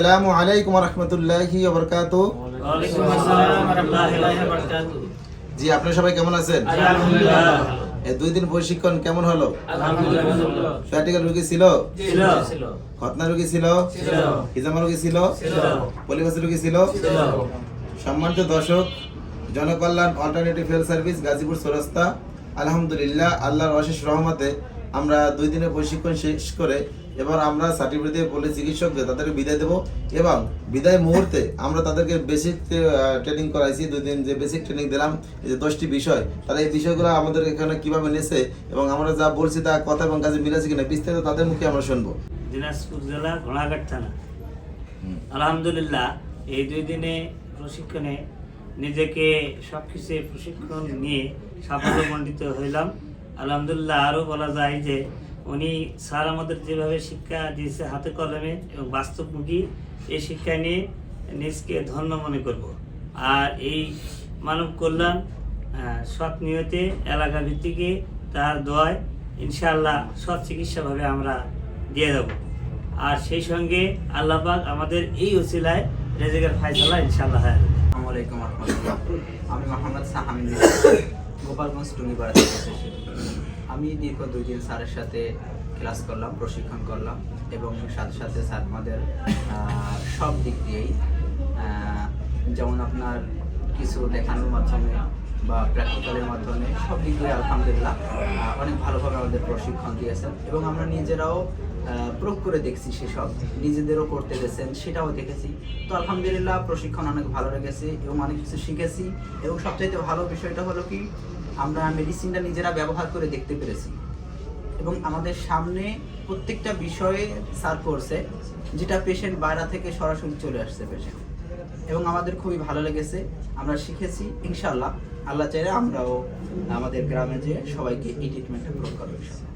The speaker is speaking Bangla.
আসসালামু আলাইকুম রহমতুল্লাহি জি সবাই কেমন আছেন? এই দুই দিন প্রশিক্ষণ কেমন হলো? প্র্যাকটিক্যাল রুগী ছিল? খতনা রুগী ছিল। হিজামা রুগী ছিল। রুগী ছিল। সম্মানিত দর্শক Janakalyan alternative health service Gazipur Chowrasta. আলহামদুলিল্লাহ আল্লাহর অশেষ রহমতে আমরা দুই দিনের প্রশিক্ষণ শেষ করে এবার আমরা সার্টিফিকেট দিয়ে বলে চিকিৎসকদের তাদেরকে বিদায় দেবো এবং বিদায় মুহূর্তে আমরা তাদেরকে বেসিক ট্রেনিং করাইছি, দুই দিন যে বেসিক ট্রেনিং দিলাম যে দশটি বিষয় তারা এই বিষয়গুলো আমাদের এখানে কীভাবে নেছে এবং আমরা যা বলছি তা কথা এবং কাজে মিলেছে কিনা বিস্তারিত তাদের মুখে আমরা শুনব। দিনাজপুর জেলা ঘোড়াঘাট থানা। আলহামদুলিল্লাহ, এই দুই দিনে প্রশিক্ষণে নিজেকে সব কিছু প্রশিক্ষণ নিয়ে সাফল্যমণ্ডিত হইলাম। আলহামদুলিল্লাহ আরও বলা যায় যে উনি স্যার আমাদের যেভাবে শিক্ষা দিয়েছে হাতে কলমে এবং বাস্তবমুখী, এই শিক্ষা নিয়ে নিজকে ধন্য মনে করব। আর এই মানব কল্যাণ সৎ নিয়তে এলাকা ভিত্তিকে তার দোয়ায় ইনশাআল্লাহ সৎ চিকিৎসাভাবে আমরা দিয়ে দেবো। আর সেই সঙ্গে আল্লাহবাক আমাদের এই ওসিলায় রেজেকের ফায়সালা ইনশাআল্লাহ হয়ে আমি মোহাম্মদ সাহামিন গোপালগঞ্জ টুঙ্গিপাড়া থেকে। আমি দীর্ঘ দুই দিন স্যারের সাথে ক্লাস করলাম, প্রশিক্ষণ করলাম এবং সাথে সাথে স্যার আমাদের সব দিক দিয়েই যেমন আপনার কিছু দেখানোর মাধ্যমে বা প্র্যাকটিক্যালের মাধ্যমে সব দিক দিয়ে আলহামদুলিল্লাহ অনেক ভালোভাবে আমাদের প্রশিক্ষণ দিয়েছেন এবং আমরা নিজেরাও প্রয়োগ করে দেখছি সেসব, নিজেদেরও করতে গেছেন, সেটাও দেখেছি। তো আলহামদুলিল্লাহ প্রশিক্ষণ অনেক ভালো লেগেছে এবং অনেক কিছু শিখেছি এবং সবচাইতে ভালো বিষয়টা হলো কি আমরা মেডিসিনটা নিজেরা ব্যবহার করে দেখতে পেরেছি। এবং আমাদের সামনে প্রত্যেকটা বিষয়ে স্যার করছে যেটা পেশেন্ট বাইরে থেকে সরাসরি চলে আসছে পেশেন্ট এবং আমাদের খুবই ভালো লেগেছে, আমরা শিখেছি ইনশাল্লাহ আল্লাহ চাইলে আমরাও আমাদের গ্রামে যে সবাইকে এই ট্রিটমেন্টটা প্রয়োগ করব ইনশাল্লাহ